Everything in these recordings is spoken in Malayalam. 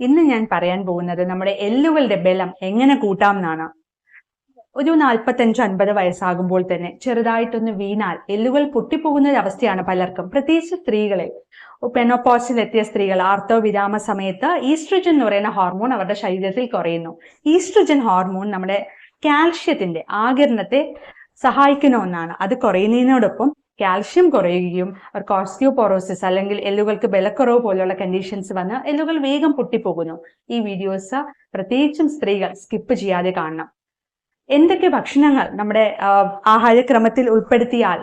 ഇന്ന് ഞാൻ പറയാൻ പോകുന്നത് നമ്മുടെ എല്ലുകളുടെ ബലം എങ്ങനെ കൂട്ടാം എന്നാണ് ഒരു നാൽപ്പത്തഞ്ച് അൻപത് വയസ്സാകുമ്പോൾ തന്നെ ചെറുതായിട്ടൊന്ന് വീണാൽ എല്ലുകൾ പൊട്ടിപ്പോകുന്ന ഒരു അവസ്ഥയാണ് പലർക്കും. പ്രത്യേകിച്ച് സ്ത്രീകളിൽ പെനോപോസിൽ എത്തിയ സ്ത്രീകൾ ആർത്തവ വിരാമ സമയത്ത് ഈസ്ട്രജൻ എന്ന് പറയുന്ന ഹോർമോൺ അവരുടെ ശരീരത്തിൽ കുറയുന്നു. ഈസ്ട്രജൻ ഹോർമോൺ നമ്മുടെ കാൽഷ്യത്തിന്റെ ആകിരണത്തെ സഹായിക്കുന്ന ഒന്നാണ്. അത് കുറയുന്നതിനോടൊപ്പം കാൽഷ്യം കുറയുകയും അവർക്ക് ഓസ്റ്റിയോപോറോസിസ് അല്ലെങ്കിൽ എല്ലുകൾക്ക് ബലക്കുറവ് പോലുള്ള കണ്ടീഷൻസ് വന്ന് എല്ലുകൾ വേഗം പൊട്ടിപ്പോകുന്നു. ഈ വീഡിയോസ് പ്രത്യേകിച്ചും സ്ത്രീകൾ സ്കിപ്പ് ചെയ്യാതെ കാണണം. എന്തൊക്കെ ഭക്ഷണങ്ങൾ നമ്മുടെ ആഹാരക്രമത്തിൽ ഉൾപ്പെടുത്തിയാൽ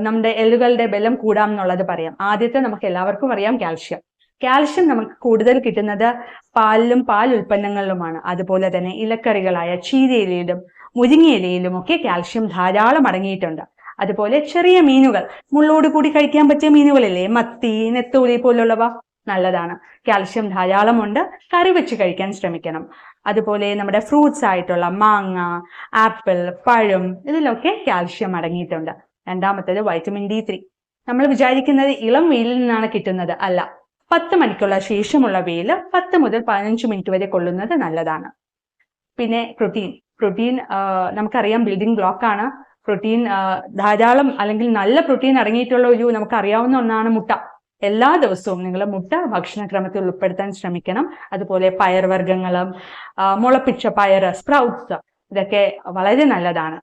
നമ്മുടെ എല്ലുകളുടെ ബലം കൂടാം എന്നുള്ളത് പറയാം. ആദ്യത്തെ നമുക്ക് എല്ലാവർക്കും അറിയാം കാൽഷ്യം. കാൽഷ്യം നമുക്ക് കൂടുതൽ കിട്ടുന്നത് പാലിലും പാൽ ഉൽപ്പന്നങ്ങളിലുമാണ്. അതുപോലെ തന്നെ ഇലക്കറികളായ ചീരയിലയിലും മുരിങ്ങയിലയിലും ഒക്കെ കാൽഷ്യം ധാരാളം അടങ്ങിയിട്ടുണ്ട്. അതുപോലെ ചെറിയ മീനുകൾ. മുള്ളോട് കൂടി കഴിക്കാൻ പറ്റിയ മീനുകളില്ലേ? മത്തി നെത്തോലി പോലുള്ളവ നല്ലതാണ്. കാൽഷ്യം ധാരാളമുണ്ട്. കറി വെച്ച് കഴിക്കാൻ ശ്രമിക്കണം. അതുപോലെ നമ്മുടെ ഫ്രൂട്ട്സ് ആയിട്ടുള്ള മാങ്ങ ആപ്പിൾ പഴം ഇതിലൊക്കെ കാൽഷ്യം അടങ്ങിയിട്ടുണ്ട്. രണ്ടാമത്തേത് വൈറ്റമിൻ ഡി ത്രീ. നമ്മൾ വിചാരിക്കുന്നത് ഇളം വെയിലിൽ നിന്നാണ് കിട്ടുന്നത് അല്ല. പത്ത് മണിക്കുള്ള ശേഷമുള്ള വെയിൽ പത്ത് മുതൽ പതിനഞ്ച് മിനിറ്റ് വരെ കൊള്ളുന്നത് നല്ലതാണ്. പിന്നെ പ്രോട്ടീൻ. പ്രോട്ടീൻ നമുക്കറിയാം ബിൽഡിംഗ് ബ്ലോക്ക് ആണ് പ്രോട്ടീൻ ധാരാളം അല്ലെങ്കിൽ നല്ല പ്രോട്ടീൻ അടങ്ങിയിട്ടുള്ള ഒരു നമുക്ക് അറിയാവുന്ന ഒന്നാണ് മുട്ട. എല്ലാ ദിവസവും നിങ്ങൾ മുട്ട ഭക്ഷണക്രമത്തിൽ ഉൾപ്പെടുത്താൻ ശ്രമിക്കണം. അതുപോലെ പയർവർഗങ്ങളും മുളപ്പിച്ച പയർ സ്പ്രൗട്ട്സ് ഇതൊക്കെ വളരെ നല്ലതാണ്.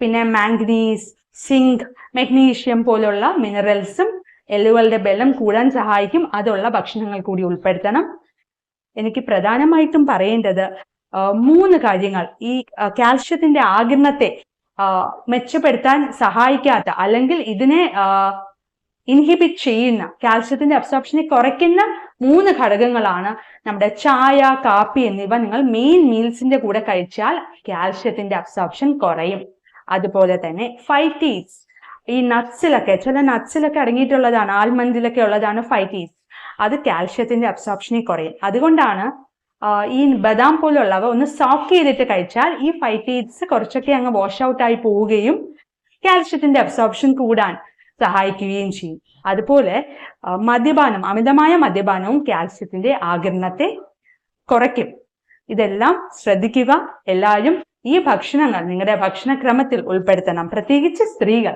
പിന്നെ മാംഗനീസ് സിങ്ക് മെഗ്നീഷ്യം പോലുള്ള മിനറൽസും എല്ലുകളുടെ ബലം കൂടാൻ സഹായിക്കും. അതുള്ള ഭക്ഷണങ്ങൾ കൂടി ഉൾപ്പെടുത്തണം. എനിക്ക് പ്രധാനമായിട്ടും പറയേണ്ടത് മൂന്ന് കാര്യങ്ങൾ. ഈ കാൽഷ്യത്തിന്റെ ആകിരണത്തെ മെച്ചപ്പെടുത്താൻ സഹായിക്കാത്ത അല്ലെങ്കിൽ ഇതിനെ ഇൻഹിബിറ്റ് ചെയ്യുന്ന കാൽസ്യത്തിന്റെ അബ്സോർപ്ഷനെ കുറയ്ക്കുന്ന മൂന്ന് ഘടകങ്ങളാണ് നമ്മുടെ ചായ കാപ്പി എന്നിവ നിങ്ങൾ മെയിൻ മീൽസിന്റെ കൂടെ കഴിച്ചാൽ കാൽഷ്യത്തിന്റെ അബ്സോർപ്ഷൻ കുറയും. അതുപോലെ തന്നെ ഫൈറ്റീസ് ഈ നട്ട്സിലൊക്കെ ചില നട്ട്സിലൊക്കെ അടങ്ങിയിട്ടുള്ളതാണ് ആൽമന്തിലൊക്കെ ഉള്ളതാണ് ഫൈറ്റീസ് അത് കാൽഷ്യത്തിന്റെ അബ്സോർപ്ഷനെ കുറയും. അതുകൊണ്ടാണ് ഈ ബദാം പോലുള്ളവ ഒന്ന് സോക്ക് ചെയ്തിട്ട് കഴിച്ചാൽ ഈ ഫൈറ്റീറ്റ്സ് കുറച്ചൊക്കെ അങ്ങ് വാഷ് ഔട്ട് ആയി പോവുകയും കാൽഷ്യത്തിന്റെ അബ്സോർപ്ഷൻ കൂടാൻ സഹായിക്കുകയും ചെയ്യും. അതുപോലെ മദ്യപാനം അമിതമായ മദ്യപാനവും കാൽഷ്യത്തിന്റെ ആകിരണത്തെ കുറയ്ക്കും. ഇതെല്ലാം ശ്രദ്ധിക്കുക. എല്ലാവരും ഈ ഭക്ഷണങ്ങൾ നിങ്ങളുടെ ഭക്ഷണക്രമത്തിൽ ഉൾപ്പെടുത്തണം. പ്രത്യേകിച്ച് സ്ത്രീകൾ.